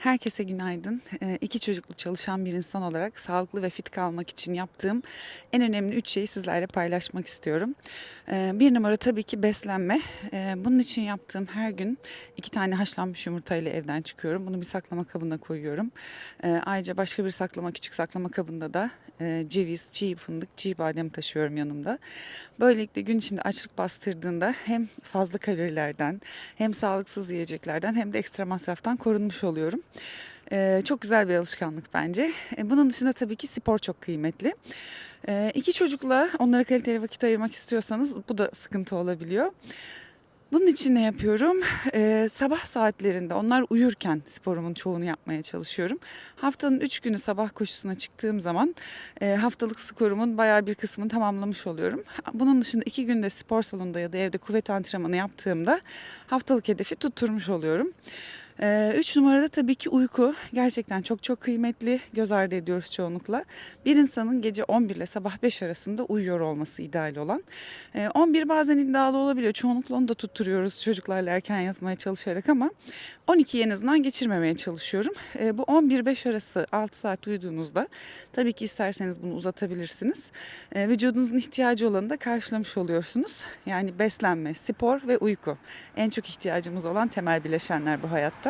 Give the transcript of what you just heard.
Herkese günaydın. Ee, İki çocuklu çalışan bir insan olarak sağlıklı ve fit kalmak için yaptığım en önemli üç şeyi sizlerle paylaşmak istiyorum. Ee, Bir numara tabii ki beslenme. Ee, Bunun için yaptığım her gün iki tane haşlanmış yumurtayla evden çıkıyorum. Bunu bir saklama kabına koyuyorum. Ayrıca başka bir saklama, küçük saklama kabında da e, ceviz, çiğ fındık, çiğ badem taşıyorum yanımda. Böylelikle gün içinde açlık bastırdığında hem fazla kalorilerden hem sağlıksız yiyeceklerden hem de ekstra masraftan korunmuş oluyorum. Ee, çok güzel bir alışkanlık bence. Ee, bunun dışında tabii ki spor çok kıymetli. Ee, iki çocukla onlara kaliteli vakit ayırmak istiyorsanız bu da sıkıntı olabiliyor. Bunun için ne yapıyorum? Ee, sabah saatlerinde onlar uyurken sporumun çoğunu yapmaya çalışıyorum. Haftanın 3 günü sabah koşusuna çıktığım zaman e, haftalık skorumun bayağı bir kısmını tamamlamış oluyorum. Bunun dışında 2 günde spor salonunda ya da evde kuvvet antrenmanı yaptığımda haftalık hedefi tutturmuş oluyorum. Ee, Üç numarada tabii ki uyku. Gerçekten çok çok kıymetli. Göz ardı ediyoruz çoğunlukla. Bir insanın gece 11 ile sabah 5 arasında uyuyor olması ideal olan. Ee, 11 bazen iddialı olabiliyor. Çoğunlukla onu da tutturuyoruz çocuklarla erken yatmaya çalışarak ama 12'yi en azından geçirmemeye çalışıyorum. Ee, bu 11-5 arası 6 saat uyuduğunuzda tabii ki isterseniz bunu uzatabilirsiniz. Ee, vücudunuzun ihtiyacı olanı da karşılamış oluyorsunuz. Yani beslenme, spor ve uyku. En çok ihtiyacımız olan temel bileşenler bu hayatta.